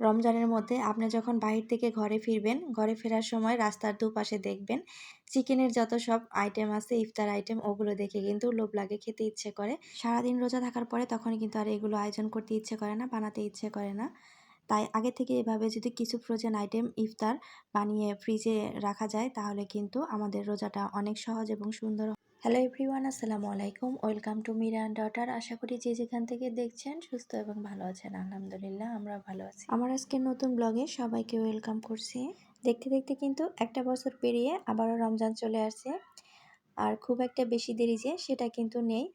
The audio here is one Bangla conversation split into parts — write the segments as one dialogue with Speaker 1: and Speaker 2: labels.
Speaker 1: রমজানের মধ্যে আপনি যখন বাহির থেকে ঘরে ফিরবেন, ঘরে ফেরার সময় রাস্তার দুপাশে দেখবেন, চিকেনের যত সব আইটেম আছে, ইফতার আইটেম ওগুলো দেখে কিন্তু লোভ লাগে, খেতে ইচ্ছে করে। সারাদিন রোজা থাকার পরে তখন কিন্তু আর এগুলো আয়োজন করতে ইচ্ছে করে না, বানাতে ইচ্ছে করে না। তাই আগে থেকে এভাবে যদি কিছু ফ্রোজেন আইটেম ইফতার বানিয়ে ফ্রিজে রাখা যায়, তাহলে কিন্তু আমাদের রোজাটা অনেক সহজ এবং সুন্দর হ্যালো এভরিওয়ান আসসালামু আলাইকুম। Welcome to Mira and daughter আশা করি যে যেখান থেকে দেখছেন সুস্থ এবং ভালো আছেন। আলহামদুলিল্লাহ, আমরা ভালো আছি। আমার আজকে নতুন ব্লগে সবাইকে ওয়েলকাম করছি। দেখতে দেখতে কিন্তু একটা বছর পেরিয়ে আবারও রমজান চলে আসছে। আর খুব একটা বেশি দেরি যে সেটা কিন্তু নেই।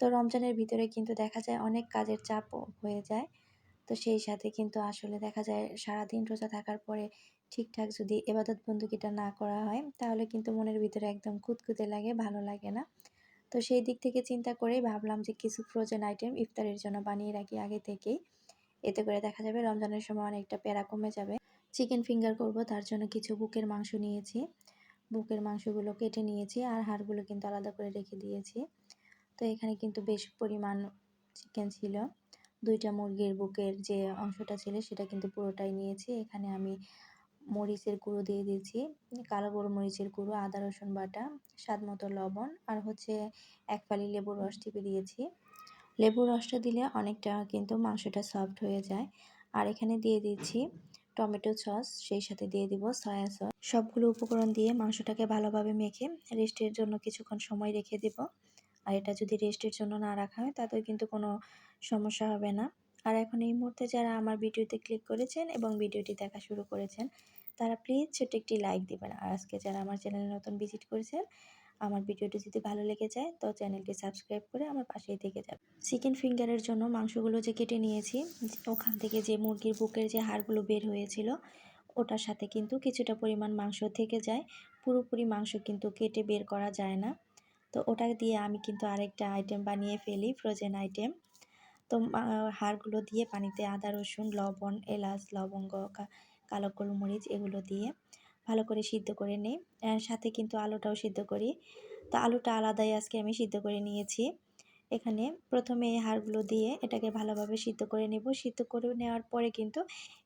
Speaker 1: তো রমজানের ভিতরে কিন্তু দেখা যায় অনেক কাজের চাপ হয়ে যায়। তো সেই সাথে কিন্তু আসলে দেখা যায় সারাদিন রোজা থাকার পরে ঠিকঠাক যদি এবাদত বন্দুকিটা না করা হয়, তাহলে কিন্তু মনের ভিতরে একদম কুতকুতে লাগে, ভালো লাগে না। তো সেই দিক থেকে চিন্তা করেই ভাবলাম যে কিছু ফ্রোজেন আইটেম ইফতারের জন্য বানিয়ে রাখি আগে থেকেই। এতে করে দেখা যাবে রমজানের সময় অনেকটা প্যারা কমে যাবে। চিকেন ফিঙ্গার করব, তার জন্য কিছু বুকের মাংস নিয়েছি। বুকের মাংসগুলো কেটে নিয়েছি আর হাড়গুলো কিন্তু আলাদা করে রেখে দিয়েছি। তো এখানে কিন্তু বেশ পরিমাণ চিকেন ছিল। দুইটা মুরগির বুকের যে অংশটা ছিল সেটা কিন্তু পুরোটাই নিয়েছি। এখানে আমি মরিচের গুঁড়ো দিয়ে দিয়েছি, কালো মরিচের গুঁড়ো, আদা, রসুন বাটা, স্বাদ মতো লবণ, আর হচ্ছে এক ফালি লেবুর রস টিপে দিয়েছি। লেবুর রসটা দিলে অনেকটা কিন্তু মাংসটা সফট হয়ে যায়। আর এখানে দিয়ে দিচ্ছি টমেটো সস, সেই সাথে দিয়ে দিব সয়া সস। সবগুলো উপকরণ দিয়ে মাংসটাকে ভালোভাবে মেখে রেস্টের জন্য কিছুক্ষণ সময় রেখে দেব। আর এটা যদি রেস্টের জন্য না রাখা হয়, তাতেও কিন্তু কোনো সমস্যা হবে না। আর এখন এই মুহূর্তে যারা আমার ভিডিওতে ক্লিক করেছেন এবং ভিডিওটি দেখা শুরু করেছেন, তারা প্লিজ ছোট্ট একটি লাইক দেবেন। আর আজকে যারা আমার চ্যানেলে নতুন ভিজিট করেছেন, আমার ভিডিওটি যদি ভালো লেগে যায়, তো চ্যানেলটি সাবস্ক্রাইব করে আমার পাশেই থেকে যাবে চিকেন ফিঙ্গারের জন্য মাংসগুলো যে কেটে নিয়েছি, ওখান থেকে যে মুরগির বুকের যে হাড়গুলো বের হয়েছিল, ওটার সাথে কিন্তু কিছুটা পরিমাণ মাংস থেকে যায়। পুরোপুরি মাংস কিন্তু কেটে বের করা যায় না। তো ওটা দিয়ে আমি কিন্তু আরেকটা আইটেম বানিয়ে ফেলি ফ্রোজেন আইটেম তো হাড়গুলো দিয়ে পানিতে আদা, রসুন, লবণ, এলাচ, লবঙ্গ কালো গোলমরিচ এগুলো দিয়ে ভালো করে সিদ্ধ করে নিই। সাথে কিন্তু আলুটাও সিদ্ধ করি। তো আলুটা আলাদাই আজকে আমি সিদ্ধ করে নিয়েছি। এখানে প্রথমে এই হাড়গুলো দিয়ে এটাকে ভালোভাবে সিদ্ধ করে নেব। সিদ্ধ করে নেওয়ার পরে কিন্তু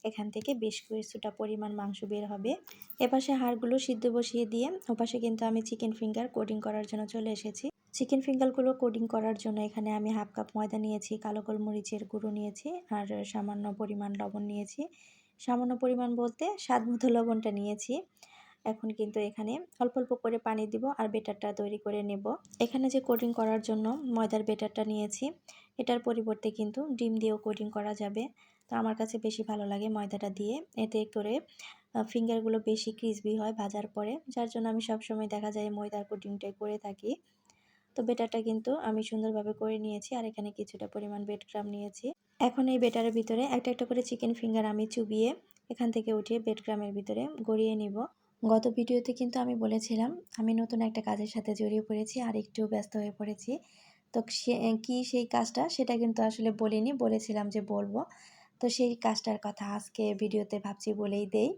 Speaker 1: এখান থেকে বেশ কিছুটা পরিমাণ মাংস বের হবে। এপাশে হাড়গুলো সিদ্ধ বসিয়ে দিয়ে ওপাশে কিন্তু আমি চিকেন ফিঙ্গার কোডিং করার জন্য চলে এসেছি। চিকেন ফিঙ্গারগুলো কোডিং করার জন্য এখানে আমি হাফ কাপ ময়দা নিয়েছি, কালো গোলমরিচের গুঁড়ো নিয়েছি আর সামান্য পরিমাণ লবণ নিয়েছি। সামান্য পরিমাণ বলতে স্বাদ মতো লবণটা নিয়েছি। এখন কিন্তু এখানে অল্প অল্প করে পানি দিব আর বেটারটা তৈরি করে নেব। এখানে যে কোডিং করার জন্য ময়দার বেটারটা নিয়েছি, এটার পরিবর্তে কিন্তু ডিম দিয়েও কোডিং করা যাবে। তো আমার কাছে বেশি ভালো লাগে ময়দাটা দিয়ে। এতে করে ফিঙ্গারগুলো বেশি ক্রিসবি হয় ভাজার পরে, যার জন্য আমি সবসময় দেখা যায় ময়দার কোডিংটাই করে থাকি। তো বেটারটা কিন্তু আমি সুন্দরভাবে করে নিয়েছি আর এখানে কিছুটা পরিমাণ বেড ক্রাম নিয়েছি। এখন এই বেটারের ভিতরে একটা একটা করে চিকেন ফিঙ্গার আমি চুবিয়ে এখান থেকে উঠিয়ে বেড ক্রামের ভিতরে গড়িয়ে নিব। গত ভিডিওতে কিন্তু আমি বলেছিলাম, আমি নতুন একটা কাজের সাথে জড়িয়ে পড়েছি আর একটু ব্যস্ত হয়ে পড়েছি। তো সে, কী সেই কাজটা সেটা কিন্তু আসলে বলিনি, বলেছিলাম যে বলব। তো সেই কাজটার কথা আজকে ভিডিওতে ভাবছি বলেই দেই।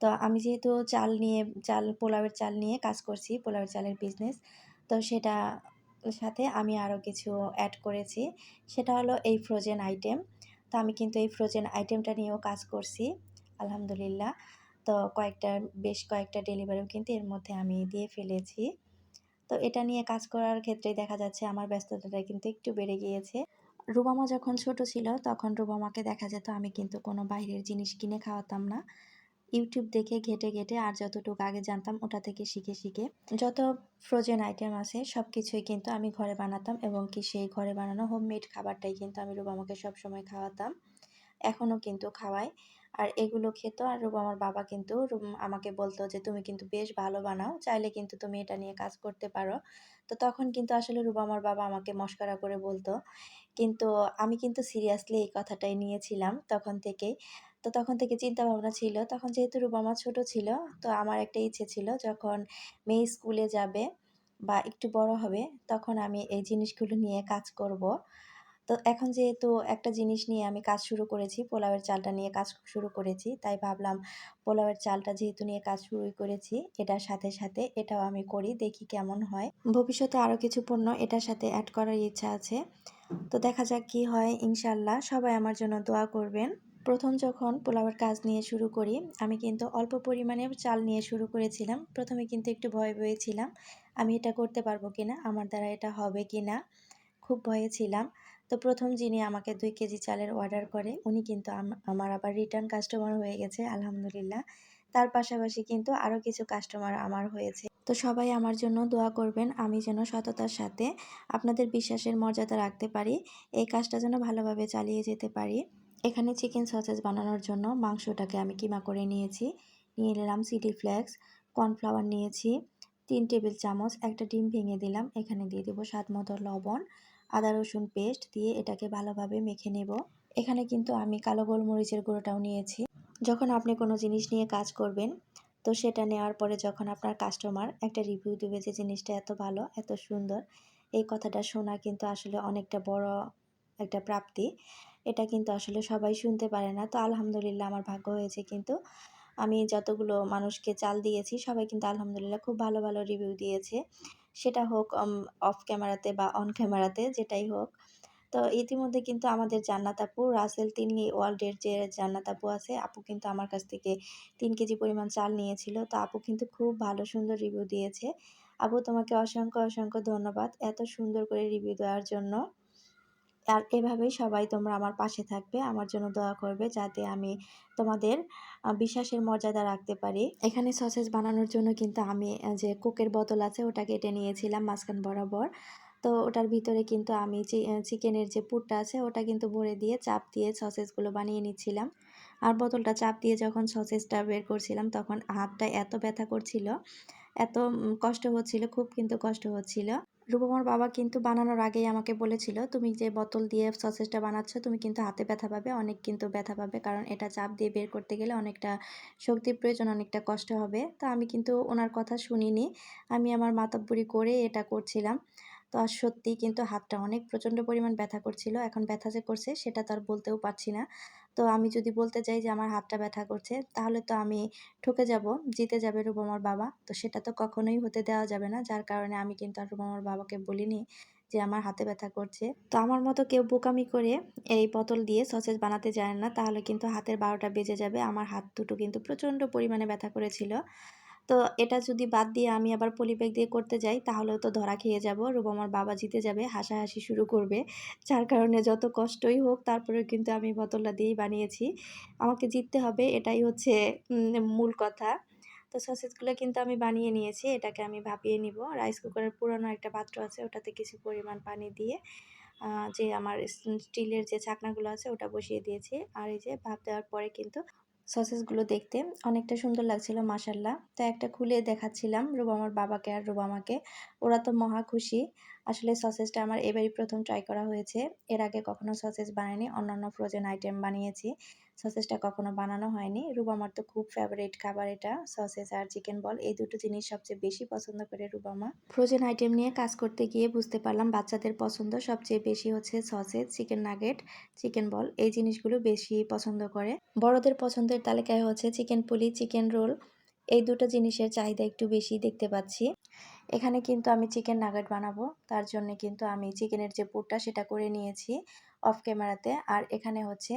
Speaker 1: তো আমি যেহেতু চাল নিয়ে, চাল, পোলাওয়ের চাল নিয়ে কাজ করছি, পোলাওয়ের চালের বিজনেস তো সেটা সাথে আমি আরও কিছু অ্যাড করেছি। সেটা হলো এই ফ্রোজেন আইটেম তো আমি কিন্তু এই ফ্রোজেন আইটেমটা নিয়েও কাজ করছি, আলহামদুলিল্লাহ। তো কয়েকটা, বেশ কয়েকটা ডেলিভারিও কিন্তু এর মধ্যে আমি দিয়ে ফেলেছি। তো এটা নিয়ে কাজ করার ক্ষেত্রে দেখা যাচ্ছে আমার ব্যস্ততাটা কিন্তু একটু বেড়ে গিয়েছে। রুবামা যখন ছোট ছিল, তখন রুবামাকে দেখা যেত আমি কিন্তু কোনো বাইরের জিনিস কিনে খাওয়াতাম না। ইউটিউব দেখে ঘেটে ঘেটে আর যতটুকু আগে জানতাম ওটা থেকে শিখে শিখে যত ফ্রোজেন আইটেম আছে সব কিছুই কিন্তু আমি ঘরে বানাতাম এবং কি সেই ঘরে বানানো হোমমেড খাবারটাই কিন্তু আমি রুবামাকে সবসময় খাওয়াতাম। এখনও কিন্তু খাওয়াই। আর এগুলো খেত আর রূপ আমার বাবা কিন্তু আমাকে বলতো যে, তুমি কিন্তু বেশ ভালো বানাও, চাইলে কিন্তু তুমি এটা নিয়ে কাজ করতে পারো। তো তখন কিন্তু আসলে রূপ আমার বাবা আমাকে মস্করা করে বলতো। কিন্তু আমি কিন্তু সিরিয়াসলি এই কথাটাই নিয়েছিলাম তখন থেকেই। তো তখন থেকে চিন্তা ভাবনা ছিল। তখন যেহেতু রূপ আমার ছোটো ছিল, তো আমার একটা ইচ্ছে ছিল যখন মেয়ে স্কুলে যাবে বা একটু বড় হবে তখন আমি এই জিনিসগুলো নিয়ে কাজ করব। তো এখন যেহেতু একটা জিনিস নিয়ে আমি কাজ শুরু করেছি, পোলাওয়ের চালটা নিয়ে কাজ শুরু করেছি, তাই ভাবলাম পোলাওয়ের চালটা যেহেতু নিয়ে কাজ শুরু করেছি, এটার সাথে সাথে এটাও আমি করি, দেখি কেমন হয়। ভবিষ্যতে আরও কিছু পণ্য এটার সাথে অ্যাড করার ইচ্ছা আছে। তো দেখা যাক কি হয়, ইনশাল্লাহ সবাই আমার জন্য দোয়া করবেন। প্রথম যখন পোলাওয়ের কাজ নিয়ে শুরু করি, আমি কিন্তু অল্প পরিমাণে চাল নিয়ে শুরু করেছিলাম। প্রথমে কিন্তু একটু ভয় ভয়ে ছিলাম, আমি এটা করতে পারব কিনা, আমার দ্বারা এটা হবে কি না খুব ভয়ে ছিলাম। তো প্রথম যিনি আমাকে দুই কেজি চালের অর্ডার করে, উনি কিন্তু আমার আবার রিটার্ন কাস্টমার হয়ে গেছে, আলহামদুলিল্লাহ। তার পাশাপাশি কিন্তু আরও কিছু কাস্টমার আমার হয়েছে। তো সবাই আমার জন্য দোয়া করবেন, আমি যেন সততার সাথে আপনাদের বিশ্বাসের মর্যাদা রাখতে পারি, এই কাজটা যেন ভালোভাবে চালিয়ে যেতে পারি। এখানে চিকেন সসেজ বানানোর জন্য মাংসটাকে আমি কিমা করে নিয়েছি। নিয়ে নিলাম সিটি ফ্লেক্স, কর্নফ্লাওয়ার নিয়েছি, তিন টেবিল চামচ, একটা ডিম ভেঙে দিলাম। এখানে দিয়ে দেবো স্বাদ মতো লবণ, আদা রসুন পেস্ট দিয়ে এটাকে ভালোভাবে মেখে নেব। এখানে কিন্তু আমি কালো গোলমরিচের গুঁড়োটাও নিয়েছি। যখন আপনি কোনো জিনিস নিয়ে কাজ করবেন, তো সেটা নেওয়ার পরে যখন আপনার কাস্টমার একটা রিভিউ দেবে যে জিনিসটা এত ভালো, এত সুন্দর, এই কথাটা শোনা কিন্তু আসলে অনেকটা বড় একটা প্রাপ্তি। এটা কিন্তু আসলে সবাই শুনতে পারে না। তো আলহামদুলিল্লাহ আমার ভাগ্য হয়েছে কিন্তু। আমি যতগুলো মানুষকে চাল দিয়েছি, সবাই কিন্তু আলহামদুলিল্লাহ খুব ভালো ভালো রিভিউ দিয়েছে। সেটা হোক অফ ক্যামেরাতে বা অন ক্যামেরাতে যেটাই হোক। তো ইতিমধ্যে কিন্তু আমাদের জান্নাত আপু, রাসেল তিনি ওয়ার্ল্ডের যে জান্নাত আপু আছে, আপু কিন্তু আমার কাছ থেকে তিন কেজি পরিমাণ চাল নিয়েছিল। তো আপু কিন্তু খুব ভালো, সুন্দর রিভিউ দিয়েছে। আপু, তোমাকে অসংখ্য অসংখ্য ধন্যবাদ এত সুন্দর করে রিভিউ দেওয়ার জন্য। আর এভাবেই সবাই তোমরা আমার পাশে থাকবে। আমার জন্য দোয়া করবে যাতে আমি তোমাদের বিশ্বাসের মর্যাদা রাখতে পারি। এখানে সসেজ বানানোর জন্য কিন্তু আমি যে কোকের বোতল আছে ওটা কেটে নিয়েছিলাম মাঝখান বরাবর। তো ওটার ভিতরে কিন্তু আমি চিকেনের যে পুরটা আছে ওটা কিন্তু ভরে দিয়ে চাপ দিয়ে সসেজগুলো বানিয়ে নিচ্ছিলাম। আর বোতলটা চাপ দিয়ে যখন সসেজটা বের করছিলাম তখন হাতটা এত ব্যথা করছিল, এত কষ্ট হচ্ছিল, খুব কিন্তু কষ্ট হচ্ছিল। রূপমার বাবা কিন্তু বানানোর আগেই আমাকে বলেছিল, তুমি যে বোতল দিয়ে সসেজটা বানাচ্ছ, তুমি কিন্তু হাতে ব্যথা পাবে, অনেক কিন্তু ব্যথা পাবে, কারণ এটা চাপ দিয়ে বের করতে গেলে অনেকটা শক্তির প্রয়োজন, অনেকটা কষ্ট হবে। তো আমি কিন্তু ওনার কথা শুনিনি। আমি আমার মাতাব্বরি করে এটা করছিলাম। তো আর সত্যিই কিন্তু হাতটা অনেক প্রচণ্ড পরিমাণ ব্যথা করছিল। এখন ব্যথা যে করছে, সেটা তো আর বলতেও পারছি না। তো আমি যদি বলতে চাই যে আমার হাতটা ব্যথা করছে, তাহলে তো আমি ঠকে যাব, জিতে যাবে রুবমার বাবা। তো সেটা তো কখনোই হতে দেওয়া যাবে না। যার কারণে আমি কিন্তু আর রুবমার বাবাকে বলিনি যে আমার হাতে ব্যথা করছে। তো আমার মতো কেউ বোকামি করে এই বোতল দিয়ে সসেজ বানাতে যায় না, তাহলে কিন্তু হাতের বারোটা বেজে যাবে। আমার হাত দুটো কিন্তু প্রচণ্ড পরিমাণে ব্যথা করেছিল। তো এটা যদি বাদ দিয়ে আমি আবার পলিব্যাগ দিয়ে করতে যাই, তাহলেও তো ধরা খেয়ে যাব। রূপমার বাবা জিতে যাবে, হাসাহাসি শুরু করবে। যার কারণে যত কষ্টই হোক তারপরে কিন্তু আমি বোতলটা দিয়েই বানিয়েছি। আমাকে জিততে হবে, এটাই হচ্ছে মূল কথা। তো সসেজগুলো কিন্তু আমি বানিয়ে নিয়েছি, এটাকে আমি ভাপিয়ে নিব। রাইস কুকারের পুরনো একটা পাত্র আছে, ওটাতে কিছু পরিমাণ পানি দিয়ে যে আমার স্টিলের যে ছাকনাগুলো আছে, ওটা বসিয়ে দিয়েছি। আর এই যে ভাপ দেওয়ার পরে কিন্তু সসেসগুলো দেখতে অনেকটা সুন্দর লাগছিল মাসাল্লাহ তো একটা খুলে দেখাচ্ছিলাম রুবামার বাবাকে আর রুবামাকে ওরা তো মহা খুশি। আসলে সসেসটা আমার এবারই প্রথম ট্রাই করা হয়েছে। এর আগে কখনো সসেস বানাইনি, অন্যান্য ফ্রোজেন আইটেম বানিয়েছি। সসেসটা কখনো বানানো হয়নি। রুবামার তো খুব ফেভারিট খাবার এটা সসেস আর চিকেন বল এই দুটো জিনিস সবচেয়ে বেশি পছন্দ করে রুবামা ফ্রোজেন আইটেম নিয়ে কাজ করতে গিয়ে বুঝতে পারলাম বাচ্চাদের পছন্দ সবচেয়ে বেশি হচ্ছে sausages chicken nugget chicken ball এই জিনিসগুলো বেশি পছন্দ করে। বড়দের পছন্দের তালিকায় হচ্ছে চিকেন পুলি চিকেন রোল এই দুটো জিনিসের চাহিদা একটু বেশি দেখতে পাচ্ছি। এখানে কিন্তু আমি চিকেন নাগেট বানাবো। তার জন্য কিন্তু আমি চিকেনের যে পুরটা সেটা করে নিয়েছি। অফ ক্যামেরাতে আর এখানে হচ্ছে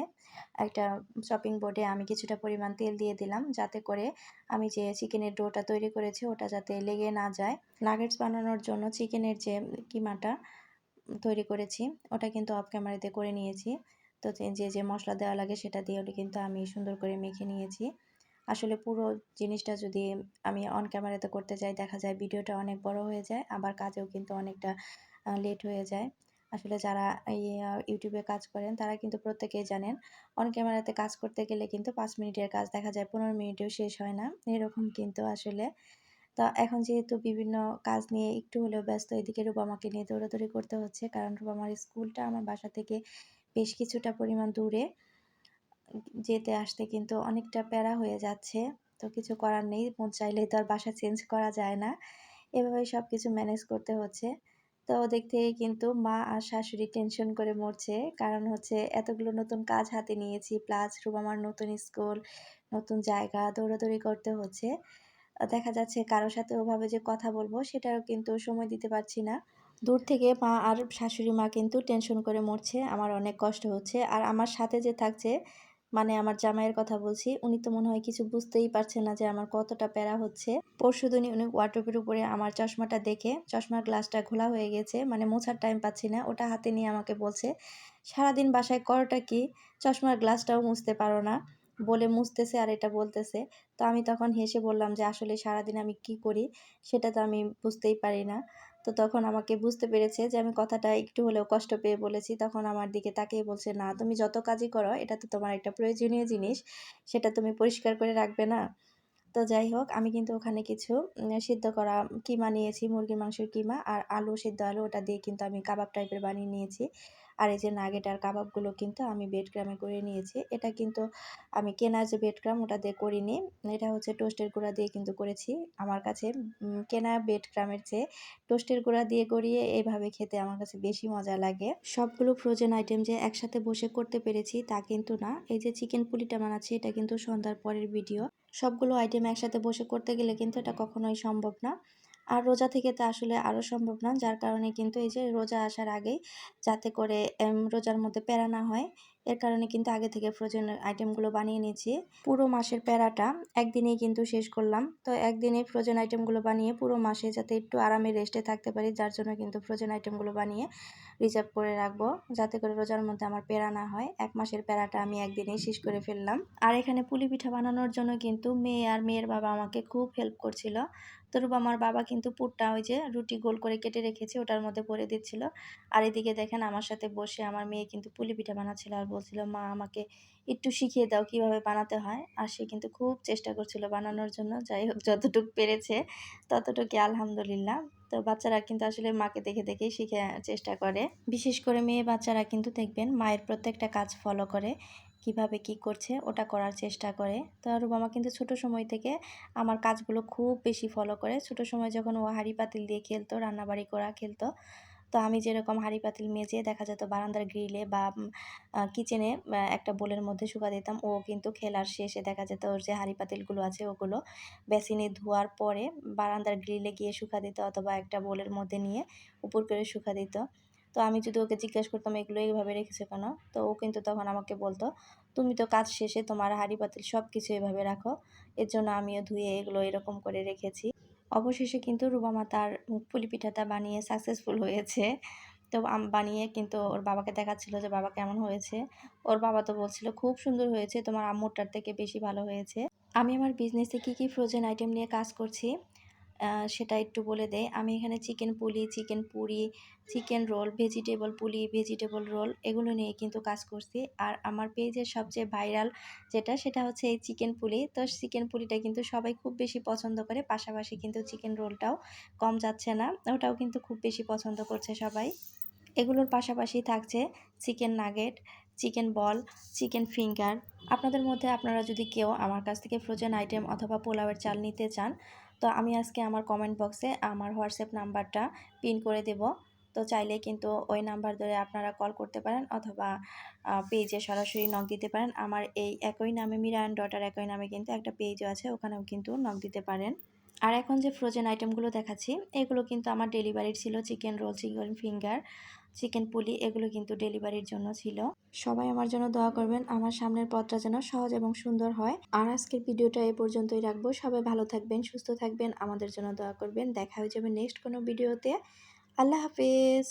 Speaker 1: একটা শপিং বোর্ডে আমি কিছুটা পরিমাণ তেল দিয়ে দিলাম, যাতে করে আমি যে চিকেনের ডোটা তৈরি করেছি, ওটা যাতে লেগে না যায়। নাগেটস বানানোর জন্য চিকেনের যে কিমাটা তৈরি করেছি, ওটা কিন্তু অফ ক্যামেরাতে করে নিয়েছি। তো যে যে মশলা দেওয়া লাগে সেটা দিয়ে ওটা কিন্তু আমি সুন্দর করে মেখে নিয়েছি। আসলে পুরো জিনিসটা যদি আমি অন ক্যামেরাতে করতে যাই, দেখা যায় ভিডিওটা অনেক বড় হয়ে যায়, আবার কাজেও কিন্তু অনেকটা লেট হয়ে যায়। আসলে যারা ইউটিউবে কাজ করেন, তারা কিন্তু প্রত্যেকেই জানেন, অন ক্যামেরাতে কাজ করতে গেলে কিন্তু পাঁচ মিনিটের কাজ দেখা যায়, পনেরো মিনিটেও শেষ হয় না। এরকম কিন্তু আসলে। তা এখন যেহেতু বিভিন্ন কাজ নিয়ে একটু হলেও ব্যস্ত, এদিকে রূপামাকে নিয়ে দৌড়াদৌড়ি করতে হচ্ছে, কারণ রূপামার স্কুলটা আমার বাসা থেকে বেশ কিছুটা পরিমাণ দূরে। যেতে আসতে কিন্তু অনেকটা প্যারা হয়ে যাচ্ছে, তো কিছু করার নেই, মন চাইলেই তো আর বাসা চেঞ্জ করা যায় না। এভাবে সব কিছু ম্যানেজ করতে হচ্ছে। তো ওদিক থেকে কিন্তু মা আর শাশুড়ি টেনশন করে মরছে। কারণ হচ্ছে এতগুলো নতুন কাজ হাতে নিয়েছি প্লাস রুবামার নতুন স্কুল নতুন জায়গা, দৌড়াদৌড়ি করতে হচ্ছে। দেখা যাচ্ছে কারোর সাথে ওভাবে যে কথা বলব সেটাও কিন্তু সময় দিতে পারছি না। দূর থেকে মা আর শাশুড়ি মা কিন্তু টেনশন করে মরছে। আমার অনেক কষ্ট হচ্ছে। আর আমার সাথে যে থাকছে মানে আমার জামাইয়ের কথা বলছি, উনি তো মনে হয় কিছু বুঝতেই পারছে না যে আমার কতটা প্যারা হচ্ছে। পরশু দিনই উনি ওয়ার্ড্রোপের উপরে আমার চশমাটা দেখে, চশমার গ্লাসটা খোলা হয়ে গেছে মানে মোছার টাইম পাচ্ছি না, ওটা হাতে নিয়ে আমাকে বলছে, সারাদিন বাসায় করোটা কি? চশমার গ্লাসটাও মুছতে পারো না। বলে মুছতেছে আর এটা বলতেছে। তো আমি তখন হেসে বললাম যে, আসলে সারাদিন আমি কি করি? সেটা তো আমি বুঝতেই পারি না। তো তখন আমাকে বুঝতে পেরেছে যে আমি কথাটা একটু হলেও কষ্ট পেয়ে বলেছি। তখন আমার দিকে তাকিয়ে বলছে, না, তুমি যত কাজই করো, এটা তো তোমার একটা প্রয়োজনীয় জিনিস, সেটা তুমি পরিষ্কার করে রাখবে না। তো যাই হোক, আমি কিন্তু ওখানে কিছু সিদ্ধ করা কিমা নিয়েছি, মুরগির মাংসের কিমা আর আলু, সিদ্ধ আলু ওটা দিয়ে কিন্তু আমি কাবাব টাইপের বানিয়ে নিয়েছি। আর এই যে নাগেট আর কাবাবগুলো কিন্তু আমি বেড গ্রামে করে নিয়েছি। এটা কিন্তু আমি কেনা যে বেড গ্রাম ওটা দিয়ে করিনি। এটা হচ্ছে টোস্টের গুঁড়া দিয়ে কিন্তু করেছি। আমার কাছে কেনা বেড গ্রামের চেয়ে টোস্টের গুঁড়া দিয়ে করিয়ে এইভাবে খেতে আমার কাছে বেশি মজা লাগে। সবগুলো ফ্রোজেন আইটেম যে একসাথে বসে করতে পেরেছি তা কিন্তু না। এই যে চিকেন পুলিটা বানাচ্ছি, এটা কিন্তু সন্ধ্যার পরের ভিডিও সবগুলো আইটেম একসাথে বসে করতে গেলে কিন্তু এটা কখনোই সম্ভব না। আর রোজা থেকে তো আসলে আরও সম্ভব না যার কারণে কিন্তু এই যে রোজা আসার আগেই যাতে করে রোজার মধ্যে প্যারা না হয়, এর কারণে কিন্তু আগে থেকে ফ্রোজেন আইটেমগুলো বানিয়ে নিয়েছি। পুরো মাসের প্যারাটা একদিনেই কিন্তু শেষ করলাম। তো একদিনে ফ্রোজেন আইটেমগুলো বানিয়ে পুরো মাসে যাতে একটু আরামে রেস্টে থাকতে পারি, যার জন্য কিন্তু ফ্রোজেন আইটেমগুলো বানিয়ে রিজার্ভ করে রাখব। যাতে করে রোজার মধ্যে আমার প্যারা না হয়, এক মাসের প্যারাটা আমি একদিনেই শেষ করে ফেললাম। আর এখানে পুলি পিঠা বানানোর জন্য কিন্তু মেয়ে আর মেয়ের বাবা আমাকে খুব হেল্প করছিল। তো আমার বাবা কিন্তু পুরটা ওই যে রুটি গোল করে কেটে রেখেছে, ওটার মধ্যে ভরে দিচ্ছিল। আর এদিকে দেখেন আমার সাথে বসে আমার মেয়ে কিন্তু পুলি পিঠা বানাচ্ছিল আর বলছিল, মা, আমাকে একটু শিখিয়ে দাও কীভাবে বানাতে হয়। আর সে কিন্তু খুব চেষ্টা করছিল বানানোর জন্য, যাই হোক যতটুকু পেরেছে ততটুকু আলহামদুলিল্লাহ। তো বাচ্চারা কিন্তু আসলে মাকে দেখে দেখেই শিখে চেষ্টা করে। বিশেষ করে মেয়ে বাচ্চারা কিন্তু দেখবেন মায়ের প্রত্যেকটা কাজ ফলো করে, কীভাবে কি করছে ওটা করার চেষ্টা করে। তো রুবামা কিন্তু ছোট সময় থেকে আমার কাজগুলো খুব বেশি ফলো করে। ছোট সময় যখন ও হাঁড়ি পাতিল দিয়ে খেলতো, রান্নাবাড়ি করা খেলতো তো আমি যেরকম হাঁড়ি পাতিল মেজে দেখা যেত বারান্দার গ্রিলে বা কিচেনে একটা বোলের মধ্যে শুকা দিতাম। ও কিন্তু খেলার শেষে দেখা যেত ওর যে হাঁড়ি পাতিলগুলো আছে ওগুলো বেসিনে ধোয়ার পরে বারান্দার গ্রিলে গিয়ে শুকা দিত অথবা একটা বোলের মধ্যে নিয়ে উপর করে শুকা দিত। তো আমি যদি ওকে জিজ্ঞেস করতাম, এগুলো এইভাবে রেখেছে কেন? তো ও কিন্তু তখন আমাকে বলতো, তুমি তো কাজ শেষে তোমার হাঁড়ি পাতিল সব কিছু এভাবে রাখো। এর জন্য আমিও ধুয়ে এগুলো এরকম করে রেখেছি। অবশেষে কিন্তু রুবামা তার পুলি পিঠাটা বানিয়ে সাকসেসফুল হয়েছে। তো বানিয়ে কিন্তু ওর বাবাকে দেখাচ্ছিল যে, বাবা কেমন হয়েছে? ওর বাবা তো বলছিল, খুব সুন্দর হয়েছে, তোমার আম্মুরটার থেকে বেশি ভালো হয়েছে। আমি আমার বিজনেসে কি কি ফ্রোজেন আইটেম নিয়ে কাজ করছি? সেটা একটু বলে দেয় আমি এখানে চিকেন পুলি chicken puri chicken roll vegetable পুলি ভেজিটেবল রোল এগুলো নিয়ে কিন্তু কাজ করছি। আর আমার পেজের সবচেয়ে ভাইরাল যেটা সেটা হচ্ছে এই চিকেন পুলি। তো চিকেন পুলিটা কিন্তু সবাই খুব বেশি পছন্দ করে, পাশাপাশি কিন্তু চিকেন রোলটাও কম যাচ্ছে না, ওটাও কিন্তু খুব বেশি পছন্দ করছে সবাই। এগুলোর পাশাপাশি থাকছে chicken nugget chicken ball chicken finger আপনাদের মধ্যে আপনারা যদি কেউ আমার কাছ থেকে ফ্রোজেন আইটেম অথবা পোলাওয়ের চাল নিতে চান তো আমি আজকে আমার কমেন্ট বক্সে আমার হোয়াটসঅ্যাপ নাম্বারটা পিন করে দেব। তো চাইলে কিন্তু ওই নাম্বার ধরে আপনারা কল করতে পারেন অথবা পেজে সরাসরি নক দিতে পারেন। আমার এই একই নামে মিরায়ন ডটার একই নামে কিন্তু একটা পেজও আছে, ওখানেও কিন্তু নক দিতে পারেন। আর এখন যে ফ্রোজেন আইটেমগুলো দেখাচ্ছি, এগুলো কিন্তু আমার ডেলিভারির ছিল chicken roll chicken finger chicken পুলি এগুলো কিন্তু ডেলিভারির জন্য ছিল। সবাই আমার জন্য দোয়া করবেন, আমার সামনের পথটা যেন সহজ এবং সুন্দর হয়। আর আজকের ভিডিওটা এ পর্যন্তই রাখব। সবাই ভালো থাকবেন, সুস্থ থাকবেন, আমাদের জন্য দোয়া করবেন। দেখা হয়ে যাবে নেক্সট কোনো ভিডিওতে আল্লাহ হাফিজ।